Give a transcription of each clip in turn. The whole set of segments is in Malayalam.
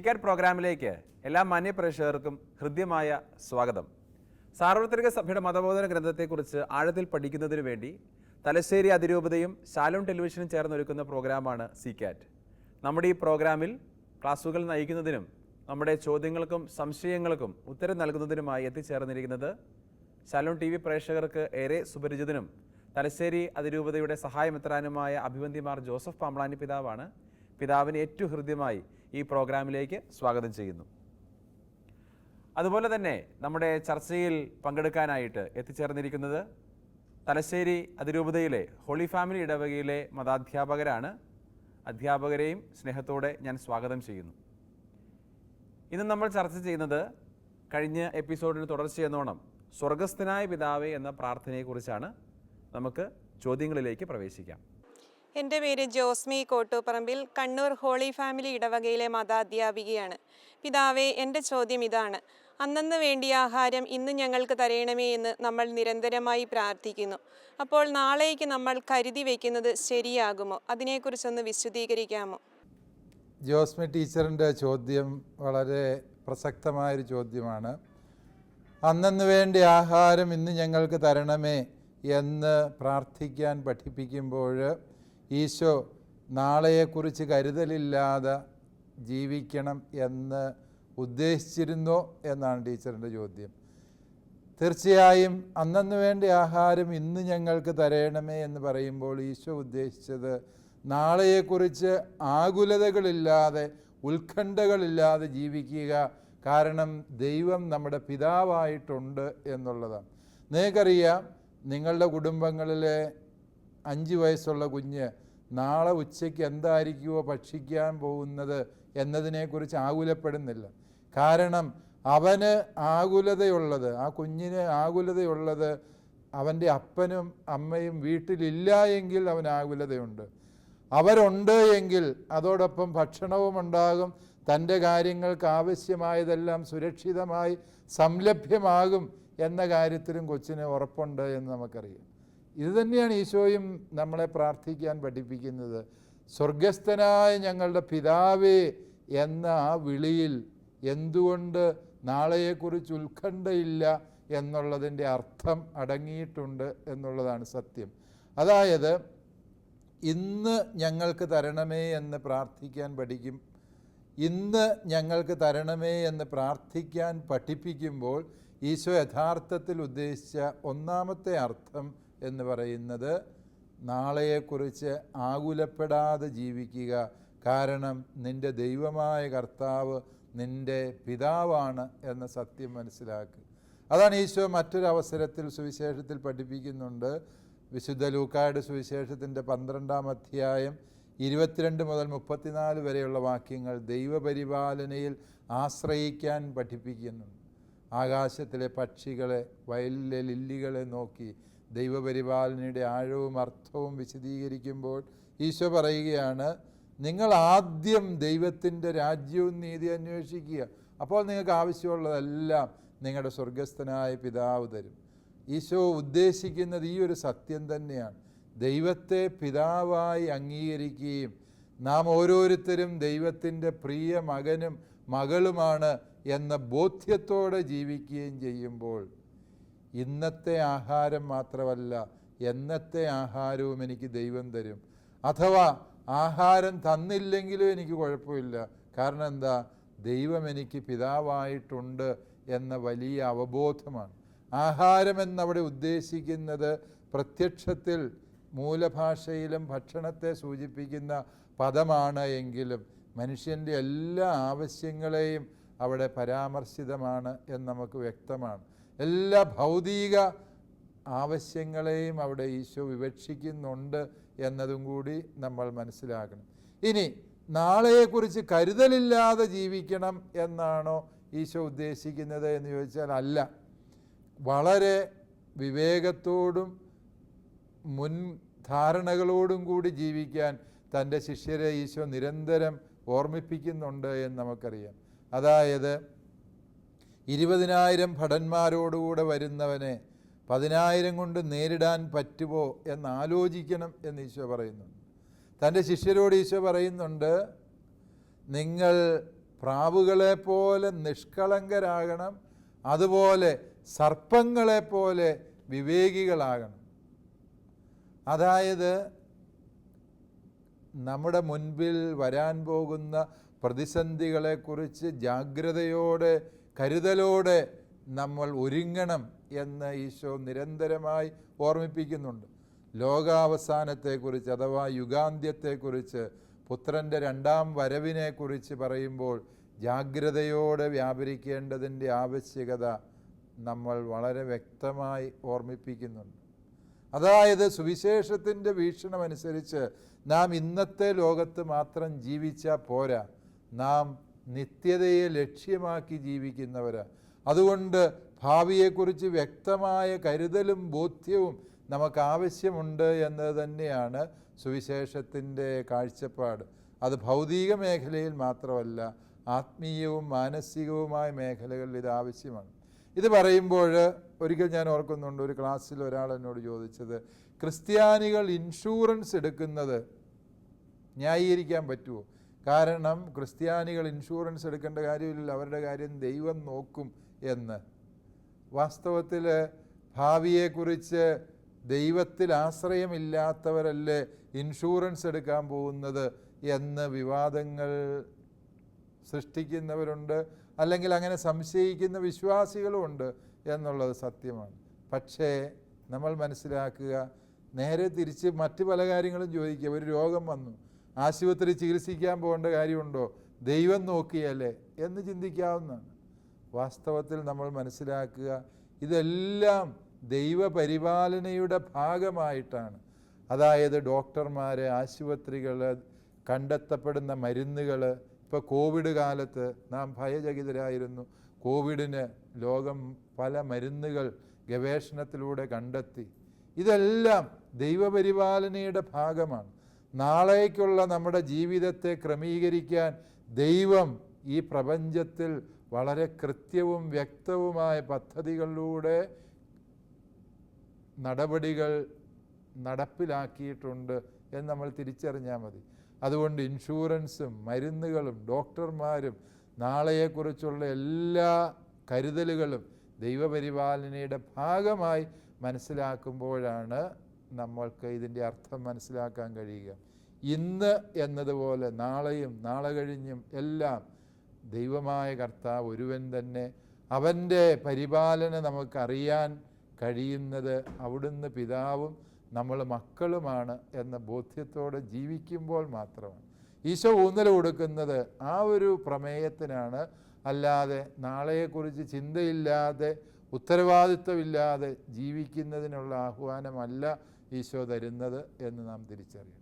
സീക്കാറ്റ് പ്രോഗ്രാമിലേക്ക് എല്ലാ മാന്യപ്രേക്ഷകർക്കും ഹൃദ്യമായ സ്വാഗതം. സാർവത്രിക സഭയുടെ മതബോധന ഗ്രന്ഥത്തെക്കുറിച്ച് ആഴത്തിൽ പഠിക്കുന്നതിനു വേണ്ടി തലശ്ശേരി അതിരൂപതയും ശാലോൺ ടെലിവിഷനും ചേർന്നൊരുക്കുന്ന പ്രോഗ്രാമാണ് സി കാറ്റ് നമ്മുടെ ഈ പ്രോഗ്രാമിൽ ക്ലാസ്സുകൾ നയിക്കുന്നതിനും നമ്മുടെ ചോദ്യങ്ങൾക്കും സംശയങ്ങൾക്കും ഉത്തരം നൽകുന്നതിനുമായി എത്തിച്ചേർന്നിരിക്കുന്നത് ശാലോൺ ടി വി പ്രേക്ഷകർക്ക് ഏറെ സുപരിചിതനും തലശ്ശേരി അതിരൂപതയുടെ സഹായമെത്രാനുമായ അഭിവന്തിമാർ ജോസഫ് പാമ്പ്ളാനി പിതാവാണ്. പിതാവിന് ഏറ്റവും ഹൃദ്യമായി ഈ പ്രോഗ്രാമിലേക്ക് സ്വാഗതം ചെയ്യുന്നു. അതുപോലെ തന്നെ നമ്മുടെ ചർച്ചയിൽ പങ്കെടുക്കാനായിട്ട് എത്തിച്ചേർന്നിരിക്കുന്നത് തലശ്ശേരി അതിരൂപതയിലെ ഹോളി ഫാമിലി ഇടവകയിലെ മതാധ്യാപകരാണ്. അധ്യാപകരെയും സ്നേഹത്തോടെ ഞാൻ സ്വാഗതം ചെയ്യുന്നു. ഇന്ന് നമ്മൾ ചർച്ച ചെയ്യുന്നത് കഴിഞ്ഞ എപ്പിസോഡിന് തുടർച്ചയെന്നോണം സ്വർഗസ്ഥനായ പിതാവേ എന്ന പ്രാർത്ഥനയെക്കുറിച്ചാണ്. നമുക്ക് ചോദ്യങ്ങളിലേക്ക് പ്രവേശിക്കാം. എന്റെ പേര് ജോസ്മി കോട്ടൂപ്പറമ്പിൽ കണ്ണൂർ ഹോളി ഫാമിലി ഇടവകയിലെ മതാധ്യാപികയാണ്. പിതാവേ എന്റെ ചോദ്യം ഇതാണ്. അന്നന്ന് വേണ്ടിയ ആഹാരം ഇന്ന് ഞങ്ങൾക്ക് തരയണമേ എന്ന് നമ്മൾ നിരന്തരമായി പ്രാർത്ഥിക്കുന്നു. അപ്പോൾ നാളേക്ക് നമ്മൾ കരുതി വയ്ക്കുന്നത് ശരിയാകുമോ? അതിനെക്കുറിച്ചൊന്ന് വിശദീകരിക്കാമോ? ജോസ്മി ടീച്ചറിന്റെ ചോദ്യം വളരെ പ്രസക്തമായൊരു ചോദ്യമാണ്. അന്നന്ന് വേണ്ടി ആഹാരം ഇന്ന് ഞങ്ങൾക്ക് തരണമേ എന്ന് പ്രാർത്ഥിക്കാൻ പഠിപ്പിക്കുമ്പോൾ ഈശോ നാളെയെക്കുറിച്ച് കരുതലില്ലാതെ ജീവിക്കണം എന്ന് ഉദ്ദേശിച്ചിരുന്നോ എന്നാണ് ടീച്ചറിന്റെ ചോദ്യം. തീർച്ചയായും അന്നു വേണ്ടി ആഹാരം ഇന്ന് ഞങ്ങൾക്ക് തരയണമേ എന്ന് പറയുമ്പോൾ ഈശോ ഉദ്ദേശിച്ചത് നാളെയെക്കുറിച്ച് ആകുലതകളില്ലാതെ ഉത്കണ്ഠകളില്ലാതെ ജീവിക്കുക കാരണം ദൈവം നമ്മുടെ പിതാവായിട്ടുണ്ട് എന്നുള്ളതാണ്. നിങ്ങൾക്കറിയാം നിങ്ങളുടെ കുടുംബങ്ങളിലെ അഞ്ച് വയസ്സുള്ള കുഞ്ഞ് നാളെ ഉച്ചയ്ക്ക് എന്തായിരിക്കുമോ ഭക്ഷിക്കാൻ പോകുന്നത് എന്നതിനെക്കുറിച്ച് ആകുലപ്പെടുന്നില്ല. കാരണം അവന് ആകുലതയുള്ളത് ആ കുഞ്ഞിന് ആകുലതയുള്ളത് അവന്റെ അപ്പനും അമ്മയും വീട്ടിലില്ല എങ്കിൽ അവൻ ആകുലതയുണ്ട്. അവരുണ്ട് എങ്കിൽ അതോടൊപ്പം ഭക്ഷണവും ഉണ്ടാകും തന്റെ കാര്യങ്ങൾക്ക് ആവശ്യമായതെല്ലാം സുരക്ഷിതമായി സംലഭ്യമാകും എന്ന കാര്യത്തിലും കൊച്ചിന് ഉറപ്പുണ്ട് എന്ന് നമുക്കറിയാം. ഇത് തന്നെയാണ് ഈശോയും നമ്മളെ പ്രാർത്ഥിക്കാൻ പഠിപ്പിക്കുന്നത്. സ്വർഗസ്ഥനായ ഞങ്ങളുടെ പിതാവേ എന്ന ആ വിളിയിൽ എന്തുകൊണ്ട് നാളെയെക്കുറിച്ച് ഉത്കണ്ഠയില്ല എന്നുള്ളതിന്റെ അർത്ഥം അടങ്ങിയിട്ടുണ്ട് എന്നുള്ളതാണ് സത്യം. അതായത് ഇന്ന് ഞങ്ങൾക്ക് തരണമേ എന്ന് പ്രാർത്ഥിക്കാൻ പഠിക്കും ഇന്ന് ഞങ്ങൾക്ക് തരണമേ എന്ന് പ്രാർത്ഥിക്കാൻ പഠിപ്പിക്കുമ്പോൾ ഈശോ യഥാർത്ഥത്തിൽ ഉദ്ദേശിച്ച ഒന്നാമത്തെ അർത്ഥം എന്ന് പറയുന്നത് നാളെയെക്കുറിച്ച് ആകുലപ്പെടാതെ ജീവിക്കുക. കാരണം നിന്റെ ദൈവമായ കർത്താവ് നിന്റെ പിതാവാണ് എന്ന സത്യം മനസ്സിലാക്കുക അതാണ് ഈശോ മറ്റൊരവസരത്തിൽ സുവിശേഷത്തിൽ പഠിപ്പിക്കുന്നുണ്ട്. വിശുദ്ധ ലൂക്കായുടെ സുവിശേഷത്തിന്റെ പന്ത്രണ്ടാം അധ്യായം ഇരുപത്തിരണ്ട് മുതൽ മുപ്പത്തിനാല് വരെയുള്ള വാക്യങ്ങൾ ദൈവപരിപാലനയിൽ ആശ്രയിക്കാൻ പഠിപ്പിക്കുന്നുണ്ട്. ആകാശത്തിലെ പക്ഷികളെ വയലിലെ ലില്ലികളെ നോക്കി ദൈവപരിപാലനയുടെ ആഴവും അർത്ഥവും വിശദീകരിക്കുമ്പോൾ ഈശോ പറയുകയാണ് നിങ്ങൾ ആദ്യം ദൈവത്തിന്റെ രാജ്യവും നീതി അന്വേഷിക്കുക. അപ്പോൾ നിങ്ങൾക്ക് ആവശ്യമുള്ളതെല്ലാം നിങ്ങളുടെ സ്വർഗസ്ഥനായ പിതാവ് തരും. ഈശോ ഉദ്ദേശിക്കുന്നത് ഈ ഒരു സത്യം തന്നെയാണ്. ദൈവത്തെ പിതാവായി അംഗീകരിക്കുകയും നാം ഓരോരുത്തരും ദൈവത്തിന്റെ പ്രിയ മകനും മകളുമാണ് എന്ന ബോധ്യത്തോടെ ജീവിക്കുകയും ചെയ്യുമ്പോൾ ഇന്നത്തെ ആഹാരം മാത്രമല്ല എന്നത്തെ ആഹാരവും എനിക്ക് ദൈവം തരും. അഥവാ ആഹാരം തന്നില്ലെങ്കിലും എനിക്ക് കുഴപ്പമില്ല. കാരണം എന്താ? ദൈവം എനിക്ക് പിതാവായിട്ടുണ്ട് എന്ന വലിയ അവബോധമാണ്. ആഹാരം എന്നവിടെ ഉദ്ദേശിക്കുന്നത് പ്രത്യക്ഷത്തിൽ മൂലഭാഷയിലും ഭക്ഷണത്തെ സൂചിപ്പിക്കുന്ന പദമാണ് എങ്കിലും മനുഷ്യന്റെ എല്ലാ ആവശ്യങ്ങളെയും അവിടെ പരാമർശിതമാണ് എന്ന് നമുക്ക് വ്യക്തമാണ്. എല്ലാ ഭൗതിക ആവശ്യങ്ങളെയും അവിടെ ഈശോ വിവക്ഷിക്കുന്നുണ്ട് എന്നതും കൂടി നമ്മൾ മനസ്സിലാക്കണം. ഇനി നാളെയെക്കുറിച്ച് കരുതലില്ലാതെ ജീവിക്കണം എന്നാണോ ഈശോ ഉദ്ദേശിക്കുന്നത് എന്ന് ചോദിച്ചാൽ അല്ല. വളരെ വിവേകത്തോടും മുൻ ധാരണകളോടും കൂടി ജീവിക്കാൻ തന്റെ ശിഷ്യരെ ഈശോ നിരന്തരം ഓർമ്മിപ്പിക്കുന്നുണ്ട് എന്ന് നമുക്കറിയാം. അതായത് ഇരുപതിനായിരം ഭടന്മാരോടുകൂടെ വരുന്നവനെ പതിനായിരം കൊണ്ട് നേരിടാൻ പറ്റുമോ എന്ന് ആലോചിക്കണം എന്ന് ഈശോ പറയുന്നുണ്ട് തന്റെ ശിഷ്യരോട് ഈശോ പറയുന്നുണ്ട് നിങ്ങൾ പ്രാവുകളെ പോലെ നിഷ്കളങ്കരാകണം അതുപോലെ സർപ്പങ്ങളെ പോലെ വിവേകികളാകണം. അതായത് നമ്മുടെ മുൻപിൽ വരാൻ പോകുന്ന പ്രതിസന്ധികളെക്കുറിച്ച് ജാഗ്രതയോടെ കരുതലോടെ നമ്മൾ ഒരുങ്ങണം എന്ന് ഈശോ നിരന്തരമായി ഓർമ്മിപ്പിക്കുന്നുണ്ട്. ലോകാവസാനത്തെക്കുറിച്ച് അഥവാ യുഗാന്ത്യത്തെക്കുറിച്ച് പുത്രന്റെ രണ്ടാം വരവിനെക്കുറിച്ച് പറയുമ്പോൾ ജാഗ്രതയോടെ വ്യാപരിക്കേണ്ടതിന്റെ ആവശ്യകത നമ്മൾ വളരെ വ്യക്തമായി ഓർമ്മിപ്പിക്കുന്നുണ്ട്. അതായത് സുവിശേഷത്തിന്റെ വീക്ഷണമനുസരിച്ച് നാം ഇന്നത്തെ ലോകത്ത് മാത്രം ജീവിച്ചാൽ പോരാ. നാം നിത്യതയെ ലക്ഷ്യമാക്കി ജീവിക്കുന്നവരാ. അതുകൊണ്ട് ഭാവിയെക്കുറിച്ച് വ്യക്തമായ കരുതലും ബോധ്യവും നമുക്ക് ആവശ്യമുണ്ട് എന്നത് തന്നെയാണ് സുവിശേഷത്തിന്റെ കാഴ്ചപ്പാട്. അത് ഭൗതിക മേഖലയിൽ മാത്രമല്ല ആത്മീയവും മാനസികവുമായ മേഖലകളിൽ ഇത് ആവശ്യമാണ്. ഇത് പറയുമ്പോൾ ഒരിക്കൽ ഞാൻ ഓർക്കുന്നുണ്ട് ഒരു ക്ലാസ്സിൽ ഒരാൾ എന്നോട് ചോദിച്ചത് ക്രിസ്ത്യാനികൾ ഇൻഷുറൻസ് എടുക്കുന്നത് ന്യായീകരിക്കാൻ പറ്റുമോ? കാരണം ക്രിസ്ത്യാനികൾ ഇൻഷുറൻസ് എടുക്കേണ്ട കാര്യമില്ല അവരുടെ കാര്യം ദൈവം നോക്കും എന്ന്. വാസ്തവത്തിൽ ഭാവിയെക്കുറിച്ച് ദൈവത്തിൽ ആശ്രയമില്ലാത്തവരല്ലേ ഇൻഷുറൻസ് എടുക്കാൻ പോകുന്നത് എന്ന് വിവാദങ്ങൾ സൃഷ്ടിക്കുന്നവരുണ്ട് അല്ലെങ്കിൽ അങ്ങനെ സംശയിക്കുന്ന വിശ്വാസികളുമുണ്ട് എന്നുള്ളത് സത്യമാണ്. പക്ഷേ നമ്മൾ മനസ്സിലാക്കുക നേരെ തിരിച്ച് മറ്റ് പല കാര്യങ്ങളും ചോദിക്കുക. ഒരു രോഗം വന്നു ആശുപത്രി ചികിത്സിക്കാൻ പോകേണ്ട കാര്യമുണ്ടോ? ദൈവം നോക്കിയല്ലേ എന്ന് ചിന്തിക്കാവുന്നതാണ്. വാസ്തവത്തിൽ നമ്മൾ മനസ്സിലാക്കുക ഇതെല്ലാം ദൈവപരിപാലനയുടെ ഭാഗമായിട്ടാണ്. അതായത് ഡോക്ടർമാർ ആശുപത്രികൾ കണ്ടെത്തപ്പെടുന്ന മരുന്നുകൾ ഇപ്പോൾ കോവിഡ് കാലത്ത് നാം ഭയചകിതരായിരുന്നു. കോവിഡിന് ലോകം പല മരുന്നുകൾ ഗവേഷണത്തിലൂടെ കണ്ടെത്തി. ഇതെല്ലാം ദൈവപരിപാലനയുടെ ഭാഗമാണ്. നാളേക്കുള്ള നമ്മുടെ ജീവിതത്തെ ക്രമീകരിക്കാൻ ദൈവം ഈ പ്രപഞ്ചത്തിൽ വളരെ കൃത്യവും വ്യക്തവുമായ പദ്ധതികളിലൂടെ നടപടികൾ നടപ്പിലാക്കിയിട്ടുണ്ട് എന്ന് നമ്മൾ തിരിച്ചറിഞ്ഞാൽ മതി. അതുകൊണ്ട് ഇൻഷുറൻസും മരുന്നുകളും ഡോക്ടർമാരും നാളെയെക്കുറിച്ചുള്ള എല്ലാ കരുതലുകളും ദൈവപരിപാലനയുടെ ഭാഗമായി മനസ്സിലാക്കുമ്പോഴാണ് നമ്മൾക്ക് ഇതിന്റെ അർത്ഥം മനസ്സിലാക്കാൻ കഴിയുക. ഇന്ന് എന്നതുപോലെ നാളെയും നാളെ കഴിഞ്ഞും എല്ലാം ദൈവമായ കർത്താവ് ഒരുവൻ തന്നെ അവന്റെ പരിപാലന നമുക്കറിയാൻ കഴിയുന്നത് അവിടുന്ന് പിതാവും നമ്മൾ മക്കളുമാണ് എന്ന ബോധ്യത്തോടെ ജീവിക്കുമ്പോൾ മാത്രമാണ്. ഈശോ ഊന്നൽ കൊടുക്കുന്നത് ആ ഒരു പ്രമേയത്തിനാണ്. അല്ലാതെ നാളെയെക്കുറിച്ച് ചിന്തയില്ലാതെ ഉത്തരവാദിത്വമില്ലാതെ ജീവിക്കുന്നതിനുള്ള ആഹ്വാനമല്ല ഈശോ തരുന്നത് എന്ന് നാം തിരിച്ചറിയണം.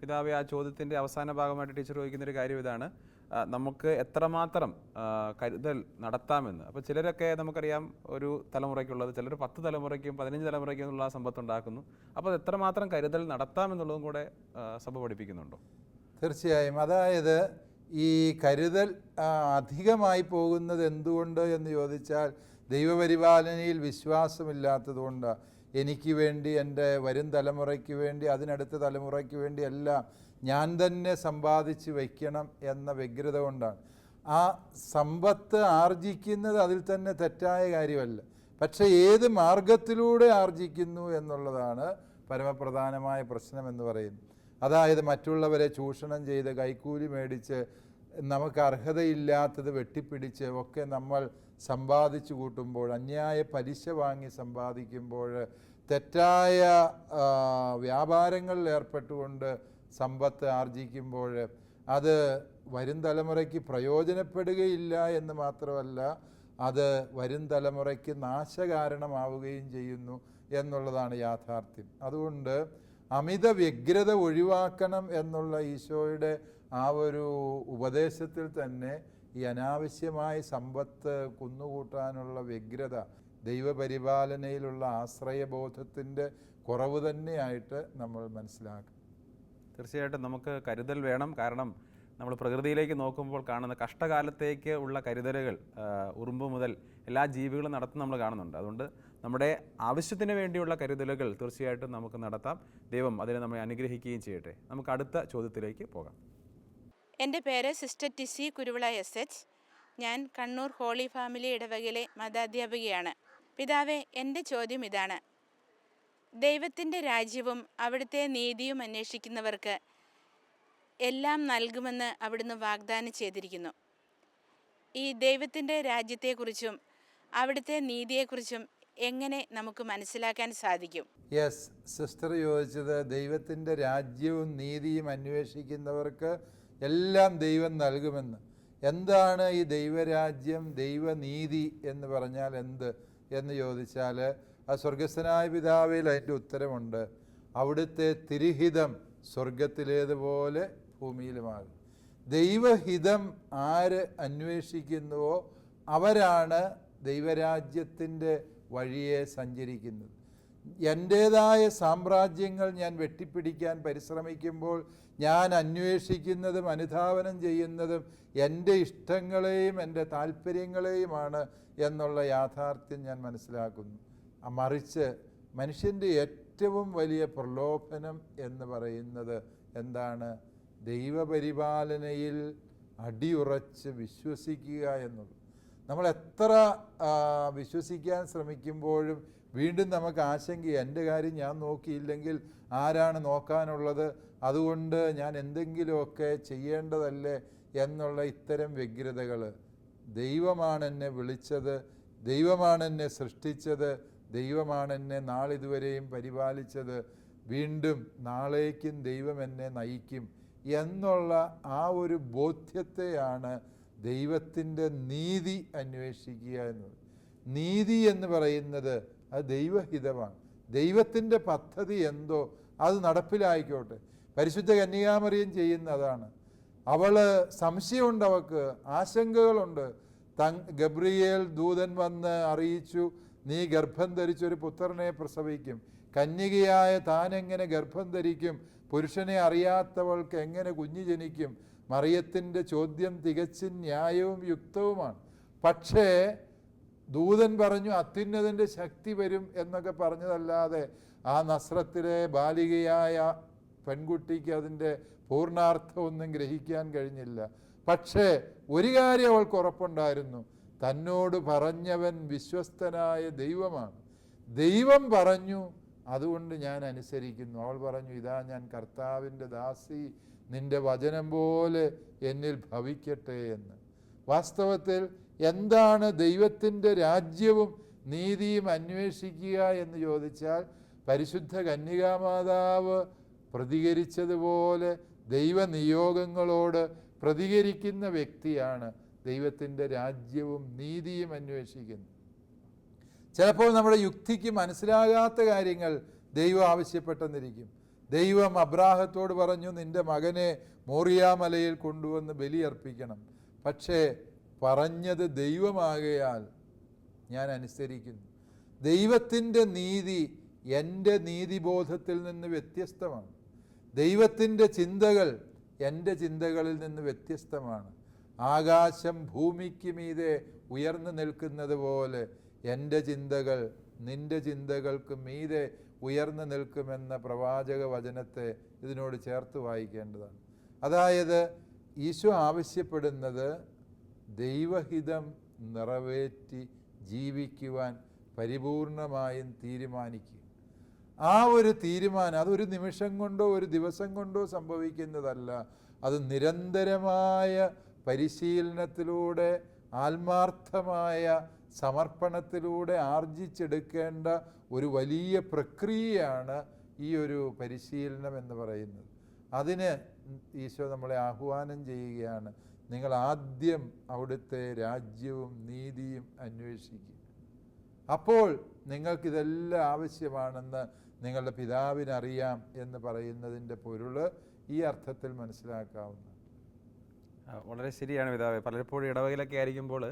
പിതാവെ ആ ചോദ്യത്തിന്റെ അവസാന ഭാഗമായിട്ട് ടീച്ചർ ചോദിക്കുന്ന ഒരു കാര്യം ഇതാണ്. നമുക്ക് എത്രമാത്രം കരുതൽ നടത്താമെന്ന്. അപ്പോൾ ചിലരൊക്കെ നമുക്കറിയാം ഒരു തലമുറയ്ക്കുള്ളത് ചിലർ പത്ത് തലമുറയ്ക്കും പതിനഞ്ച് തലമുറയ്ക്കും എന്നുള്ള സമ്പത്ത് ഉണ്ടാക്കുന്നു അപ്പോൾ അത് എത്രമാത്രം കരുതൽ നടത്താമെന്നുള്ളതും കൂടെ സഭ പഠിപ്പിക്കുന്നുണ്ടോ? തീർച്ചയായും. അതായത് ഈ കരുതൽ അധികമായി പോകുന്നത് എന്തുകൊണ്ട് എന്ന് ചോദിച്ചാൽ ദൈവപരിപാലനയിൽ വിശ്വാസമില്ലാത്തതുകൊണ്ട് എനിക്ക് വേണ്ടി എന്റെ വരും തലമുറയ്ക്ക് വേണ്ടി അതിനടുത്ത തലമുറയ്ക്ക് വേണ്ടി എല്ലാം ഞാൻ തന്നെ സമ്പാദിച്ച് വയ്ക്കണം എന്ന വ്യഗ്രത കൊണ്ടാണ്. ആ സമ്പത്ത് ആർജിക്കുന്നത് അതിൽ തന്നെ തെറ്റായ കാര്യമല്ല. പക്ഷേ ഏത് മാർഗത്തിലൂടെ ആർജിക്കുന്നു എന്നുള്ളതാണ് പരമപ്രധാനമായ പ്രശ്നം എന്ന് പറയുന്നത്. അതായത് മറ്റുള്ളവരെ ചൂഷണം ചെയ്ത് കൈക്കൂലി മേടിച്ച് നമുക്ക് അർഹതയില്ലാത്തത് വെട്ടിപ്പിടിച്ച് ഒക്കെ നമ്മൾ സമ്പാദിച്ചു കൂട്ടുമ്പോൾ അന്യായ പലിശ വാങ്ങി സമ്പാദിക്കുമ്പോൾ തെറ്റായ വ്യാപാരങ്ങളിൽ ഏർപ്പെട്ടുകൊണ്ട് സമ്പത്ത് ആർജിക്കുമ്പോൾ അത് വരും തലമുറയ്ക്ക് പ്രയോജനപ്പെടുകയില്ല എന്ന് മാത്രമല്ല അത് വരും തലമുറയ്ക്ക് നാശകാരണമാവുകയും ചെയ്യുന്നു എന്നുള്ളതാണ് യാഥാർത്ഥ്യം. അതുകൊണ്ട് അമിത വ്യഗ്രത ഒഴിവാക്കണം എന്നുള്ള ഈശോയുടെ ആ ഒരു ഉപദേശത്തിൽ തന്നെ ഈ അനാവശ്യമായ സമ്പത്ത് കുന്നുകൂട്ടാനുള്ള വ്യഗ്രത ദൈവപരിപാലനയിലുള്ള ആശ്രയബോധത്തിന്റെ കുറവ് തന്നെയായിട്ട് നമ്മൾ മനസ്സിലാക്കും. തീർച്ചയായിട്ടും നമുക്ക് കരുതൽ വേണം. കാരണം നമ്മൾ പ്രകൃതിയിലേക്ക് നോക്കുമ്പോൾ കാണുന്ന കഷ്ടകാലത്തേക്ക് ഉള്ള കരുതലുകൾ ഉറുമ്പ് മുതൽ എല്ലാ ജീവികളും നടത്തുന്ന നമ്മൾ കാണുന്നുണ്ട്. അതുകൊണ്ട് നമ്മുടെ ആവശ്യത്തിന് വേണ്ടിയുള്ള കരുതലുകൾ തീർച്ചയായിട്ടും നമുക്ക് നടത്താം. ദൈവം അതിനെ നമ്മെ അനുഗ്രഹിക്കുകയും ചെയ്യട്ടെ. നമുക്ക് അടുത്ത ചോദ്യത്തിലേക്ക് പോകാം. എന്റെ പേര് sister Tissy Kuruvila S H. ഞാൻ കണ്ണൂർ ഹോളി ഫാമിലി ഇടവകയിലെ മതാധ്യാപികയാണ്. പിതാവെ എന്റെ ചോദ്യം ഇതാണ്. ദൈവത്തിന്റെ രാജ്യവും അവിടുത്തെ നീതിയും അന്വേഷിക്കുന്നവർക്ക് എല്ലാം നൽകുമെന്ന് അവിടുന്ന് വാഗ്ദാനം ചെയ്തിരിക്കുന്നു. ഈ ദൈവത്തിന്റെ രാജ്യത്തെക്കുറിച്ചും അവിടുത്തെ നീതിയെക്കുറിച്ചും എങ്ങനെ നമുക്ക് മനസ്സിലാക്കാൻ സാധിക്കും? യെസ് സിസ്റ്റർ ചോദിച്ചത് ദൈവത്തിന്റെ രാജ്യവും നീതിയും അന്വേഷിക്കുന്നവർക്ക് എല്ലാം ദൈവം നൽകുമെന്ന്. എന്താണ് ഈ ദൈവരാജ്യം ദൈവനീതി എന്ന് പറഞ്ഞാൽ എന്ത് എന്ന് ചോദിച്ചാൽ ആ സ്വർഗസ്ഥനായ പിതാവിൽ അതിന്റെ ഉത്തരമുണ്ട്. അവിടുത്തെ തിരുഹിതം സ്വർഗത്തിലേതുപോലെ ഭൂമിയിലുമാകും. ദൈവഹിതം ആര് അന്വേഷിക്കുന്നുവോ അവരാണ് ദൈവരാജ്യത്തിന്റെ വഴിയെ സഞ്ചരിക്കുന്നത്. എന്റേതായ സാമ്രാജ്യങ്ങൾ ഞാൻ വെട്ടിപ്പിടിക്കാൻ പരിശ്രമിക്കുമ്പോൾ ഞാൻ അന്വേഷിക്കുന്നതും അനുധാവനം ചെയ്യുന്നതും എന്റെ ഇഷ്ടങ്ങളെയും എന്റെ താല്പര്യങ്ങളെയുമാണ് എന്നുള്ള യാഥാർത്ഥ്യം ഞാൻ മനസ്സിലാക്കുന്നു. മറിച്ച് മനുഷ്യന്റെ ഏറ്റവും വലിയ പ്രലോഭനം എന്ന് പറയുന്നത് എന്താണ്? ദൈവപരിപാലനയിൽ അടിയുറച്ച് വിശ്വസിക്കുക എന്നുള്ളത് നമ്മൾ എത്ര വിശ്വസിക്കാൻ ശ്രമിക്കുമ്പോഴും വീണ്ടും നമുക്ക് ആശങ്ക എന്റെ കാര്യം ഞാൻ നോക്കിയില്ലെങ്കിൽ ആരാണ് നോക്കാനുള്ളത്? അതുകൊണ്ട് ഞാൻ എന്തെങ്കിലുമൊക്കെ ചെയ്യേണ്ടതല്ലേ എന്നുള്ള ഇത്തരം വ്യഗ്രതകൾ. ദൈവമാണ് എന്നെ വിളിച്ചത് ദൈവമാണ് എന്നെ സൃഷ്ടിച്ചത് ദൈവമാണ് എന്നെ നാളിതുവരെയും പരിപാലിച്ചത്. വീണ്ടും നാളേക്കും ദൈവം എന്നെ നയിക്കും എന്നുള്ള ആ ഒരു ബോധ്യത്തെയാണ് ദൈവത്തിന്റെ നീതി അന്വേഷിക്കുക എന്നത്. നീതി എന്ന് പറയുന്നത് അത് ദൈവഹിതമാണ്. ദൈവത്തിന്റെ പദ്ധതി എന്തോ അത് നടപ്പിലായിക്കോട്ടെ. പരിശുദ്ധ കന്യാമറിയം ചെയ്യുന്നതാണ്. അവൾ സംശയമുണ്ട് അവൾക്ക് ആശങ്കകളുണ്ട്. തൻ ഗബ്രിയേൽ ദൂതൻ വന്ന് അറിയിച്ചു നീ ഗർഭം ധരിച്ചൊരു പുത്രനെ പ്രസവിക്കും. കന്യകയായ താൻ എങ്ങനെ ഗർഭം ധരിക്കും? പുരുഷനെ അറിയാത്തവൾക്ക് എങ്ങനെ കുഞ്ഞു ജനിക്കും? മറിയത്തിന്റെ ചോദ്യം തികച്ചും ന്യായവും യുക്തവുമാണ്. പക്ഷേ ദൂതൻ പറഞ്ഞു അത്യുന്നതിന്റെ ശക്തി വരും എന്നൊക്കെ പറഞ്ഞതല്ലാതെ ആ നസ്രത്തിലെ ബാലികയായ പെൺകുട്ടിക്ക് അതിന്റെ പൂർണാർത്ഥമൊന്നും ഗ്രഹിക്കാൻ കഴിഞ്ഞില്ല. പക്ഷേ ഒരു കാര്യം അവൾക്ക് ഉറപ്പുണ്ടായിരുന്നു. തന്നോട് പറഞ്ഞവൻ വിശ്വസ്തനായ ദൈവമാണ്. ദൈവം പറഞ്ഞു അതുകൊണ്ട് ഞാൻ അനുസരിക്കുന്നു. അവൾ പറഞ്ഞു ഇതാ ഞാൻ കർത്താവിന്റെ ദാസി നിന്റെ വചനം പോലെ എന്നിൽ ഭവിക്കട്ടെ എന്ന്. വാസ്തവത്തിൽ എന്താണ് ദൈവത്തിന്റെ രാജ്യവും നീതിയും അന്വേഷിക്കുക എന്ന് ചോദിച്ചാൽ പരിശുദ്ധ കന്യകാമാതാവ് പ്രതികരിച്ചതുപോലെ ദൈവനിയോഗങ്ങളോട് പ്രതികരിക്കുന്ന വ്യക്തിയാണ് ദൈവത്തിന്റെ രാജ്യവും നീതിയും അന്വേഷിക്കുന്നത്. ചിലപ്പോൾ നമ്മുടെ യുക്തിക്ക് മനസ്സിലാകാത്ത കാര്യങ്ങൾ ദൈവം ആവശ്യപ്പെട്ടെന്നിരിക്കും. ദൈവം അബ്രാഹത്തോട് പറഞ്ഞു നിന്റെ മകനെ മോറിയാമലയിൽ കൊണ്ടുവന്ന് ബലിയർപ്പിക്കണം പക്ഷേ പറഞ്ഞത് ദൈവമാകയാൽ ഞാൻ അനുസരിക്കുന്നു. ദൈവത്തിന്റെ നീതി എന്റെ നീതിബോധത്തിൽ നിന്ന് വ്യത്യസ്തമാണ്. ദൈവത്തിന്റെ ചിന്തകൾ എന്റെ ചിന്തകളിൽ നിന്ന് വ്യത്യസ്തമാണ്. ആകാശം ഭൂമിക്ക് മീതെ ഉയർന്നു നിൽക്കുന്നത് പോലെ എന്റെ ചിന്തകൾ നിന്റെ ചിന്തകൾക്ക് മീതെ ഉയർന്നു നിൽക്കുമെന്ന പ്രവാചക വചനത്തെ ഇതിനോട് ചേർത്ത് വായിക്കേണ്ടതാണ്. അതായത് ഈശോ ആവശ്യപ്പെടുന്നത് ദൈവഹിതം നിറവേറ്റി ജീവിക്കുവാൻ പരിപൂർണമായും തീരുമാനിക്കുക. ആ ഒരു തീരുമാനം അത് ഒരു നിമിഷം കൊണ്ടോ ഒരു ദിവസം കൊണ്ടോ സംഭവിക്കുന്നതല്ല. അത് നിരന്തരമായ പരിശീലനത്തിലൂടെ ആത്മാർത്ഥമായ സമർപ്പണത്തിലൂടെ ആർജിച്ചെടുക്കേണ്ട ഒരു വലിയ പ്രക്രിയയാണ് ഈ ഒരു പരിശീലനം എന്ന് പറയുന്നത്. അതിന് ഈശോ നമ്മളെ ആഹ്വാനം ചെയ്യുകയാണ്. നിങ്ങൾ ആദ്യം അവിടുത്തെ രാജ്യവും നീതിയും അന്വേഷിക്കുക. അപ്പോൾ നിങ്ങൾക്കിതെല്ലാം ആവശ്യമാണെന്ന് നിങ്ങളുടെ പിതാവിനറിയാം എന്ന് പറയുന്നതിന്റെ പൊരുൾ ഈ അർത്ഥത്തിൽ മനസ്സിലാക്കാവുന്ന വളരെ ശരിയാണ് പിതാവ്. പലപ്പോഴും ഇടവകയിലൊക്കെ ആയിരിക്കുമ്പോൾ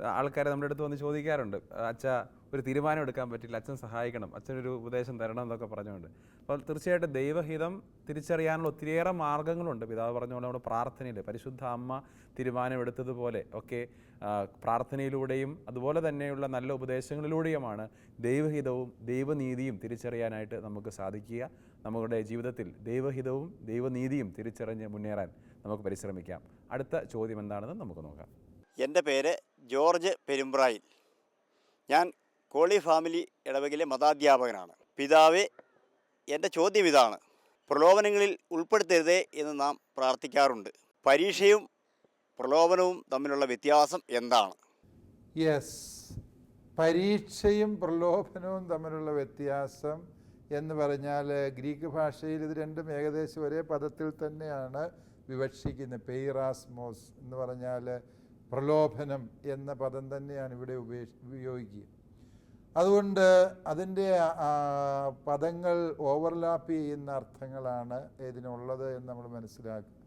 ആൾക്കാർ നമ്മുടെ അടുത്ത് വന്ന് ചോദിക്കാറുണ്ട്. അച്ഛ ഒരു തീരുമാനം എടുക്കാൻ പറ്റില്ല. അച്ഛൻ സഹായിക്കണം. അച്ഛനൊരു ഉപദേശം തരണം എന്നൊക്കെ പറഞ്ഞുകൊണ്ട്. അപ്പോൾ തീർച്ചയായിട്ടും ദൈവഹിതം തിരിച്ചറിയാനുള്ള ഒത്തിരിയേറെ മാർഗങ്ങളുണ്ട് പിതാവ് പറഞ്ഞ പോലെ നമ്മുടെ പ്രാർത്ഥനയിൽ പരിശുദ്ധ അമ്മ തീരുമാനമെടുത്തതുപോലെ ഒക്കെ പ്രാർത്ഥനയിലൂടെയും അതുപോലെ തന്നെയുള്ള നല്ല ഉപദേശങ്ങളിലൂടെയുമാണ് ദൈവഹിതവും ദൈവനീതിയും തിരിച്ചറിയാനായിട്ട് നമുക്ക് സാധിക്കുക. നമ്മുടെ ജീവിതത്തിൽ ദൈവഹിതവും ദൈവനീതിയും തിരിച്ചറിഞ്ഞ് മുന്നേറാൻ നമുക്ക് പരിശ്രമിക്കാം. അടുത്ത ചോദ്യം എന്താണെന്ന് നമുക്ക് നോക്കാം. എന്റെ പേര് ജോർജ് പെരുമ്പ്രായിൽ. ഞാൻ കോളി ഫാമിലി ഇടവകിലെ മതാധ്യാപകനാണ്. പിതാവ് എന്റെ ചോദ്യം ഇതാണ്. പ്രലോഭനങ്ങളിൽ ഉൾപ്പെടുത്തരുതേ എന്ന് നാം പ്രാർത്ഥിക്കാറുണ്ട്. പരീക്ഷയും പ്രലോഭനവും തമ്മിലുള്ള വ്യത്യാസം എന്താണ്? യെസ് പരീക്ഷയും പ്രലോഭനവും തമ്മിലുള്ള വ്യത്യാസം എന്ന് പറഞ്ഞാൽ ഗ്രീക്ക് ഭാഷയിൽ ഇത് രണ്ടും ഏകദേശം ഒരേ പദത്തിൽ തന്നെയാണ് വിവക്ഷിക്കുന്നത്. പെയ്റാസ്മോസ് എന്ന് പറഞ്ഞാൽ പ്രലോഭനം എന്ന പദം തന്നെയാണ് ഇവിടെ ഉപേക്ഷ ഉപയോഗിക്കുക. അതുകൊണ്ട് അതിന്റെ പദങ്ങൾ ഓവർലാപ്പ് ചെയ്യുന്ന അർത്ഥങ്ങളാണ് ഇതിനുള്ളത് എന്ന് നമ്മൾ മനസ്സിലാക്കും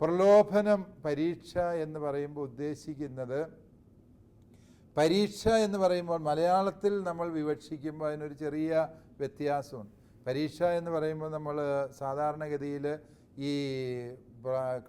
പ്രലോഭനം പരീക്ഷ എന്ന് പറയുമ്പോൾ ഉദ്ദേശിക്കുന്നത് പരീക്ഷ എന്ന് പറയുമ്പോൾ മലയാളത്തിൽ നമ്മൾ വിവക്ഷിക്കുമ്പോൾ അതിനൊരു ചെറിയ വ്യത്യാസമുണ്ട്. പരീക്ഷ എന്ന് പറയുമ്പോൾ നമ്മൾ സാധാരണഗതിയിൽ ഈ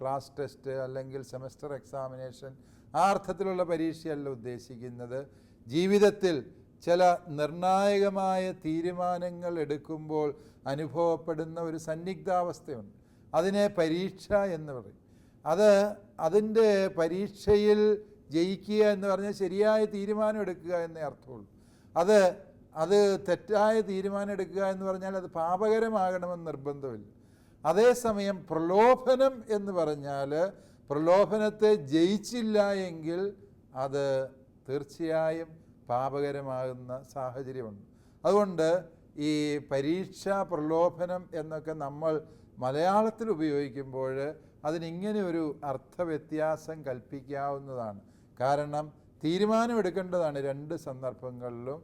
ക്ലാസ് ടെസ്റ്റ് അല്ലെങ്കിൽ സെമസ്റ്റർ എക്സാമിനേഷൻ ആ അർത്ഥത്തിലുള്ള പരീക്ഷയല്ല ഉദ്ദേശിക്കുന്നത്. ജീവിതത്തിൽ ചില നിർണായകമായ തീരുമാനങ്ങൾ എടുക്കുമ്പോൾ അനുഭവപ്പെടുന്ന ഒരു സന്നിഗ്ധാവസ്ഥയുണ്ട്. അതിനെ പരീക്ഷ എന്ന് പറയും. അത് അതിന്റെ പരീക്ഷയിൽ ജയിക്കുക എന്ന് പറഞ്ഞാൽ ശരിയായ തീരുമാനം എടുക്കുക എന്നേ അർത്ഥമുള്ളൂ. അത് അത് തെറ്റായ തീരുമാനം എടുക്കുക എന്ന് പറഞ്ഞാൽ അത് പാപകരമാകണമെന്ന് നിർബന്ധമില്ല. അതേസമയം പ്രലോഭനം എന്ന് പറഞ്ഞാൽ പ്രലോഭനത്തെ ജയിച്ചില്ല എങ്കിൽ അത് തീർച്ചയായും പാപകരമാകുന്ന സാഹചര്യമുണ്ട്. അതുകൊണ്ട് ഈ പരീക്ഷ പ്രലോഭനം എന്നൊക്കെ നമ്മൾ മലയാളത്തിൽ ഉപയോഗിക്കുമ്പോൾ അതിനിങ്ങനെ ഒരു അർത്ഥവ്യത്യാസം കൽപ്പിക്കാവുന്നതാണ്. കാരണം തീരുമാനമെടുക്കേണ്ടതാണ് രണ്ട് സന്ദർഭങ്ങളിലും.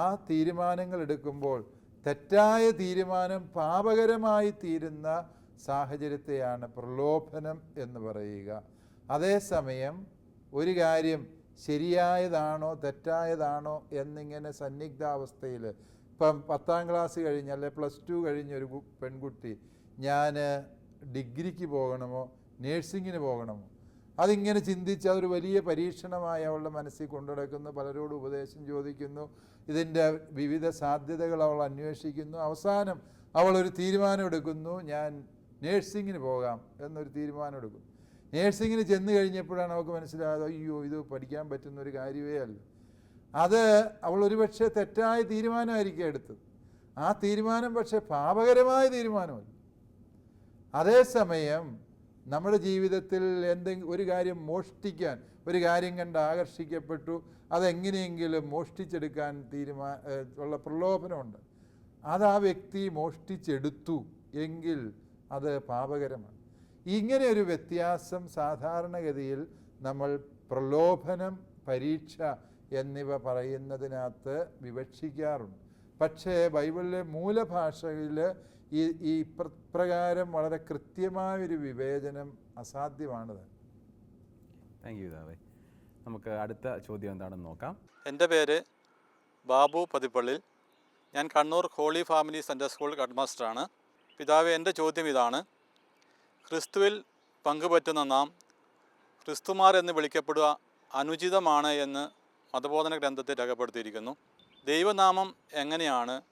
ആ തീരുമാനങ്ങൾ എടുക്കുമ്പോൾ തെറ്റായ തീരുമാനം പാപകരമായി തീരുന്ന സാഹചര്യത്തെയാണ് പ്രലോഭനം എന്ന് പറയുക. അതേസമയം ഒരു കാര്യം ശരിയായതാണോ തെറ്റായതാണോ എന്നിങ്ങനെ സന്നിഗ്ധാവസ്ഥയിൽ ഇപ്പം പത്താം ക്ലാസ് കഴിഞ്ഞ് അല്ലെ പ്ലസ് ടു കഴിഞ്ഞ ഒരു പെൺകുട്ടി ഞാൻ ഡിഗ്രിക്ക് പോകണമോ നേഴ്സിങ്ങിന് പോകണമോ? അതിങ്ങനെ ചിന്തിച്ച് അതൊരു വലിയ പരീക്ഷണമായി അവളുടെ മനസ്സിൽ കൊണ്ടുനടക്കുന്നു പലരോട് ഉപദേശം ചോദിക്കുന്നു ഇതിന്റെ വിവിധ സാധ്യതകൾ അവൾ അന്വേഷിക്കുന്നു. അവസാനം അവളൊരു ഒരു തീരുമാനം എടുക്കുന്നു ഞാൻ നേഴ്സിങ്ങിന് പോകാം എന്നൊരു തീരുമാനം എടുക്കും നേഴ്സിങ്ങിന് ചെന്ന് കഴിഞ്ഞപ്പോഴാണ് അവൾക്ക് മനസ്സിലായത് അയ്യോ ഇത് പഠിക്കാൻ പറ്റുന്ന ഒരു കാര്യമേ അല്ല. അത് അവൾ ഒരുപക്ഷെ തെറ്റായ തീരുമാനമായിരിക്കും എടുത്തത്. ആ തീരുമാനം പക്ഷെ പാപകരമായ തീരുമാനമല്ല. അതേസമയം നമ്മുടെ ജീവിതത്തിൽ എന്തെങ്കിലും ഒരു കാര്യം മോഷ്ടിക്കാൻ ഒരു കാര്യം കണ്ട് ആകർഷിക്കപ്പെട്ടു അതെങ്ങനെയെങ്കിലും മോഷ്ടിച്ചെടുക്കാൻ തീരുമാ ഉള്ള പ്രലോഭനമുണ്ട്. അത് ആ വ്യക്തി മോഷ്ടിച്ചെടുത്തു എങ്കിൽ അത് പാപകരമാണ്. ഇങ്ങനെ ഒരു വ്യത്യാസം സാധാരണഗതിയിൽ നമ്മൾ പ്രലോഭനം പരീക്ഷ എന്നിവ പറയുന്നതിനകത്ത് വിവക്ഷിക്കാറുണ്ട്. പക്ഷേ ബൈബിളിലെ മൂലഭാഷയിൽ ഈ ഈ പ്രകാരം വളരെ കൃത്യമായൊരു വിവേചനം അസാധ്യമാണ് തന്നെ താങ്ക് യു ദാവേ. നമുക്ക് അടുത്ത ചോദ്യം എന്താണെന്ന് നോക്കാം. എന്റെ പേര് ബാബു പതിപ്പള്ളിൽ. ഞാൻ Kannur Holy Family centre school ഹെഡ്മാസ്റ്ററാണ്. പിതാവെ എന്റെ ചോദ്യം ഇതാണ്. ക്രിസ്തുവിൽ പങ്കുപറ്റുന്ന നാം ക്രിസ്തുമാർ എന്ന് വിളിക്കപ്പെടുക അനുചിതമാണ് എന്ന് മതബോധന ഗ്രന്ഥത്തിൽ രേഖപ്പെടുത്തിയിരിക്കുന്നു. ദൈവനാമം എങ്ങനെയാണ്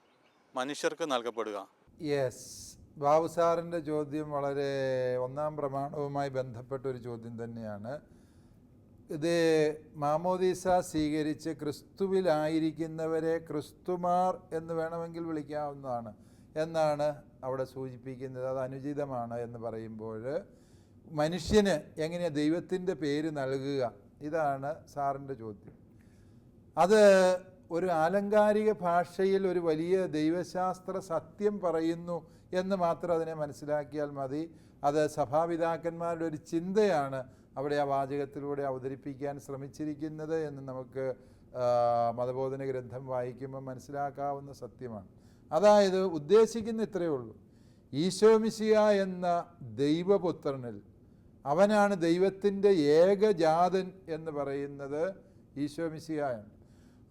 മനുഷ്യർക്ക് നൽകപ്പെടുക? യെസ് ബാബു സാറിന്റെ ചോദ്യം വളരെ ഒന്നാം പ്രമാണവുമായി ബന്ധപ്പെട്ട ഒരു ചോദ്യം തന്നെയാണ്. ഇത് മാമോദീസ സ്വീകരിച്ച് ക്രിസ്തുവിലായിരിക്കുന്നവരെ ക്രിസ്തുമാർ എന്ന് വേണമെങ്കിൽ വിളിക്കാവുന്നതാണ്. എന്നാണ് അവിടെ സൂചിപ്പിക്കുന്നത് അത് അനുചിതമാണ് എന്ന് പറയുമ്പോൾ മനുഷ്യന് എങ്ങനെയാണ് ദൈവത്തിന്റെ പേര് നൽകുക? ഇതാണ് സാറിന്റെ ചോദ്യം. അത് ഒരു ആലങ്കാരിക ഭാഷയിൽ ഒരു വലിയ ദൈവശാസ്ത്ര സത്യം പറയുന്നു എന്ന് മാത്രം അതിനെ മനസ്സിലാക്കിയാൽ മതി. അത് സഭാപിതാക്കന്മാരുടെ ഒരു ചിന്തയാണ് അവിടെ ആ വാചകത്തിലൂടെ അവതരിപ്പിക്കാൻ ശ്രമിച്ചിരിക്കുന്നത് എന്ന് നമുക്ക് മതബോധന ഗ്രന്ഥം വായിക്കുമ്പോൾ മനസ്സിലാക്കാവുന്ന സത്യമാണ്. അതായത് ഉദ്ദേശിക്കുന്ന ഇത്രയേ ഉള്ളൂ. ഈശോമിശിയ എന്ന ദൈവപുത്രനിൽ അവനാണ് ദൈവത്തിന്റെ ഏകജാതൻ എന്ന് പറയുന്നത് ഈശോമിശിയായാണ്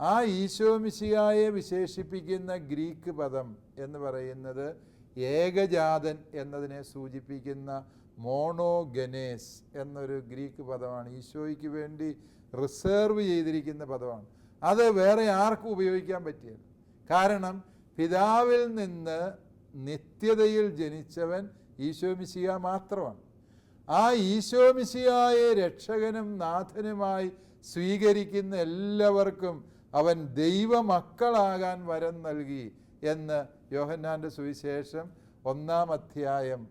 ആ ഈശോമിശിയായെ വിശേഷിപ്പിക്കുന്ന ഗ്രീക്ക് പദം എന്ന് പറയുന്നത് ഏകജാതൻ എന്നതിനെ സൂചിപ്പിക്കുന്ന മോണോഗനേസ് എന്നൊരു ഗ്രീക്ക് പദമാണ്. ഈശോയ്ക്ക് വേണ്ടി റിസർവ് ചെയ്തിരിക്കുന്ന പദമാണ്. അത് വേറെ ആർക്കും ഉപയോഗിക്കാൻ പറ്റിയല്ല കാരണം പിതാവിൽ നിന്ന് നിത്യതയിൽ ജനിച്ചവൻ ഈശോമിശിയ മാത്രമാണ്. ആ ഈശോമിശിയായ രക്ഷകനും നാഥനുമായി സ്വീകരിക്കുന്ന എല്ലാവർക്കും അവൻ ദൈവമക്കളാകാൻ വരം നൽകി എന്ന് യോഹന്നാന്റെ സുവിശേഷം ഒന്നാം അധ്യായം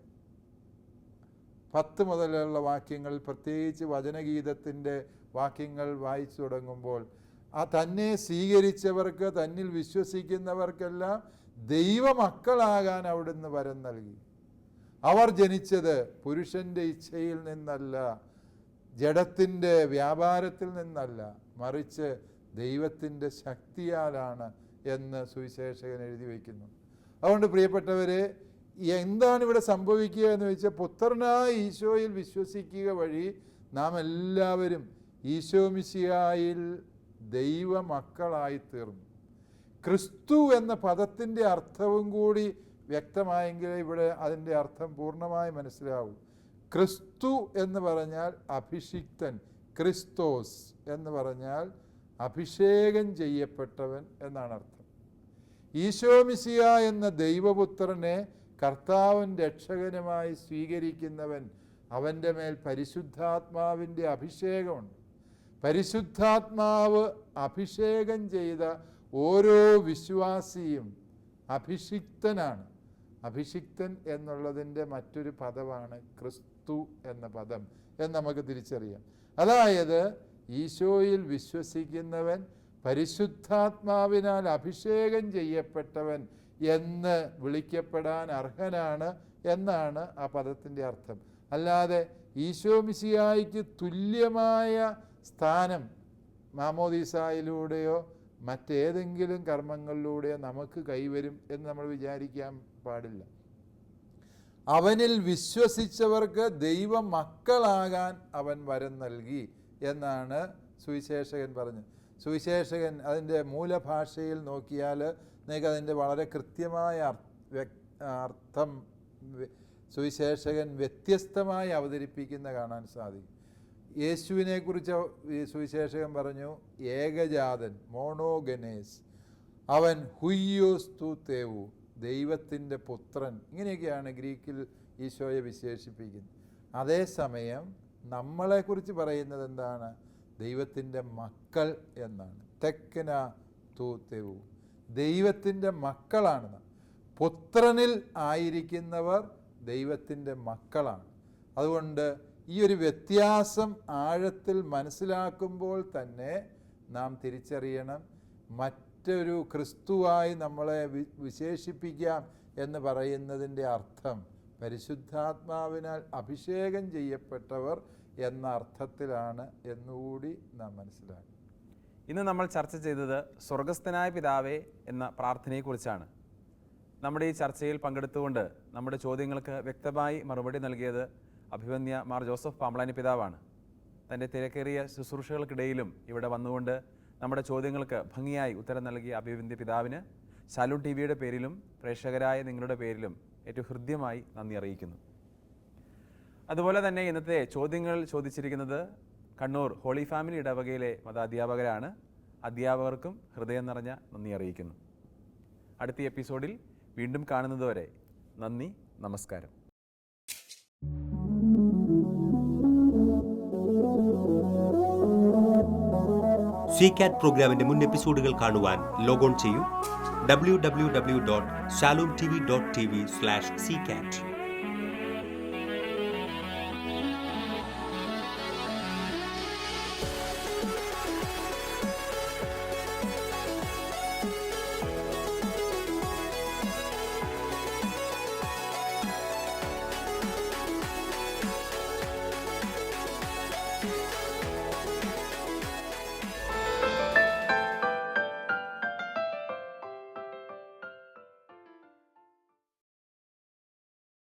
പത്ത് മുതലുള്ള വാക്യങ്ങൾ പ്രത്യേകിച്ച് വചനഗീതത്തിന്റെ വാക്യങ്ങൾ വായിച്ചു തുടങ്ങുമ്പോൾ ആ തന്നെ സ്വീകരിച്ചവർക്ക് തന്നിൽ വിശ്വസിക്കുന്നവർക്കെല്ലാം ദൈവമക്കളാകാൻ അവിടുന്ന് വരം നൽകി. അവർ ജനിച്ചത് പുരുഷന്റെ ഇച്ഛയിൽ നിന്നല്ല ജഡത്തിന്റെ വ്യാപാരത്തിൽ നിന്നല്ല മറിച്ച് ദൈവത്തിന്റെ ശക്തിയാലാണ് എന്ന് സുവിശേഷകൻ എഴുതി വയ്ക്കുന്നു. അതുകൊണ്ട് പ്രിയപ്പെട്ടവരെ എന്താണ് ഇവിടെ സംഭവിക്കുക എന്ന് വെച്ചാൽ പുത്രനായ ഈശോയിൽ വിശ്വസിക്കുക വഴി നാം എല്ലാവരും ഈശോ മിശിഹായിൽ ദൈവമക്കളായി തീർന്നു ക്രിസ്തു എന്ന പദത്തിന്റെ അർത്ഥവും കൂടി വ്യക്തമായെങ്കിൽ ഇവിടെ അതിന്റെ അർത്ഥം പൂർണമായി മനസ്സിലാവും. ക്രിസ്തു എന്ന് പറഞ്ഞാൽ അഭിഷിക്തൻ ക്രിസ്തോസ് എന്ന് പറഞ്ഞാൽ അഭിഷേകം ചെയ്യപ്പെട്ടവൻ എന്നാണ് അർത്ഥം. ഈശോമിസിയ എന്ന ദൈവപുത്രനെ കർത്താവൻ രക്ഷകനുമായി സ്വീകരിക്കുന്നവൻ അവന്റെ മേൽ പരിശുദ്ധാത്മാവിന്റെ അഭിഷേകമുണ്ട്. പരിശുദ്ധാത്മാവ് അഭിഷേകം ചെയ്ത ഓരോ വിശ്വാസിയും അഭിഷിക്തനാണ്. അഭിഷിക്തൻ എന്നുള്ളതിന്റെ മറ്റൊരു പദമാണ് ക്രിസ്തു എന്ന പദം എന്ന് നമുക്ക് തിരിച്ചറിയാം. അതായത് ഈശോയിൽ വിശ്വസിക്കുന്നവൻ പരിശുദ്ധാത്മാവിനാൽ അഭിഷേകം ചെയ്യപ്പെട്ടവൻ എന്ന് വിളിക്കപ്പെടാൻ അർഹനാണ് എന്നാണ് ആ പദത്തിന്റെ അർത്ഥം. അല്ലാതെ ഈശോ മിശിയായിക്ക് തുല്യമായ സ്ഥാനം മാമോദീസായിലൂടെയോ മറ്റേതെങ്കിലും കർമ്മങ്ങളിലൂടെയോ നമുക്ക് കൈവരും എന്ന് നമ്മൾ വിചാരിക്കാൻ പാടില്ല. അവനിൽ വിശ്വസിച്ചവർക്ക് ദൈവ മക്കളാകാൻ അവൻ വരം നൽകി എന്നാണ് സുവിശേഷകൻ പറഞ്ഞത്. സുവിശേഷകൻ അതിന്റെ മൂലഭാഷയിൽ നോക്കിയാൽ നിങ്ങൾക്ക് അതിന്റെ വളരെ കൃത്യമായ അർത്ഥം സുവിശേഷകൻ വ്യത്യസ്തമായി അവതരിപ്പിക്കുന്ന കാണാൻ സാധിക്കും. യേശുവിനെക്കുറിച്ച് സുവിശേഷകൻ പറഞ്ഞു ഏകജാതൻ മോണോഗനേസ് അവൻ ഹുയ്യോസ്തു തേവു ദൈവത്തിന്റെ പുത്രൻ. ഇങ്ങനെയൊക്കെയാണ് ഗ്രീക്കിൽ ഈശോയെ വിശേഷിപ്പിക്കുന്നത്. അതേസമയം നമ്മളെക്കുറിച്ച് പറയുന്നത് എന്താണ്? ദൈവത്തിന്റെ മക്കൾ എന്നാണ്. തെക്കന തൂ തെവു. ദൈവത്തിന്റെ മക്കളാണ്. പുത്രനിൽ ആയിരിക്കുന്നവർ ദൈവത്തിന്റെ മക്കളാണ്. അതുകൊണ്ട് ഈ ഒരു വ്യത്യാസം ആഴത്തിൽ മനസ്സിലാക്കുമ്പോൾ തന്നെ നാം തിരിച്ചറിയണം. മറ്റൊരു ക്രിസ്തുവായി നമ്മളെ വിശേഷിപ്പിക്കാം എന്ന് പറയുന്നതിന്റെ അർത്ഥം പരിശുദ്ധാത്മാവിനാൽ അഭിഷേകം ചെയ്യപ്പെട്ടവർ എന്ന അർത്ഥത്തിലാണ് എന്നുകൂടി നാം മനസ്സിലാക്കണം. ഇന്ന് നമ്മൾ ചർച്ച ചെയ്തത് സ്വർഗസ്ഥനായ പിതാവേ എന്ന പ്രാർത്ഥനയെക്കുറിച്ചാണ്. നമ്മുടെ ഈ ചർച്ചയിൽ പങ്കെടുത്തുകൊണ്ട് നമ്മുടെ ചോദ്യങ്ങൾക്ക് വ്യക്തമായി മറുപടി നൽകിയത് അഭിവന്യ മാർ ജോസഫ് പാമ്പളാനി പിതാവാണ്. തന്റെ തിരക്കേറിയ ശുശ്രൂഷകൾക്കിടയിലും ഇവിടെ വന്നുകൊണ്ട് നമ്മുടെ ചോദ്യങ്ങൾക്ക് ഭംഗിയായി ഉത്തരം നൽകിയ അഭിവന്യ പിതാവിന് ശാലു ടി വിയുടെ പേരിലും പ്രേക്ഷകരായ നിങ്ങളുടെ പേരിലും ഏറ്റവും ഹൃദ്യമായി നന്ദി അറിയിക്കുന്നു. അതുപോലെ തന്നെ ഇന്നത്തെ ചോദ്യങ്ങൾ ചോദിച്ചിരിക്കുന്നത് കണ്ണൂർ ഹോളി ഫാമിലി ഇടവകയിലെ മതാധ്യാപകരാണ്. അധ്യാപകർക്കും ഹൃദയം നിറഞ്ഞ നന്ദി അറിയിക്കുന്നു. അടുത്ത എപ്പിസോഡിൽ വീണ്ടും കാണുന്നതുവരെ നന്ദി നമസ്കാരം. സി പ്രോഗ്രാമിന്റെ മുൻ എപ്പിസോഡുകൾ കാണുവാൻ ലോഗോൺ ചെയ്യൂ. W W W dot Shalom T V dot T V slash C cat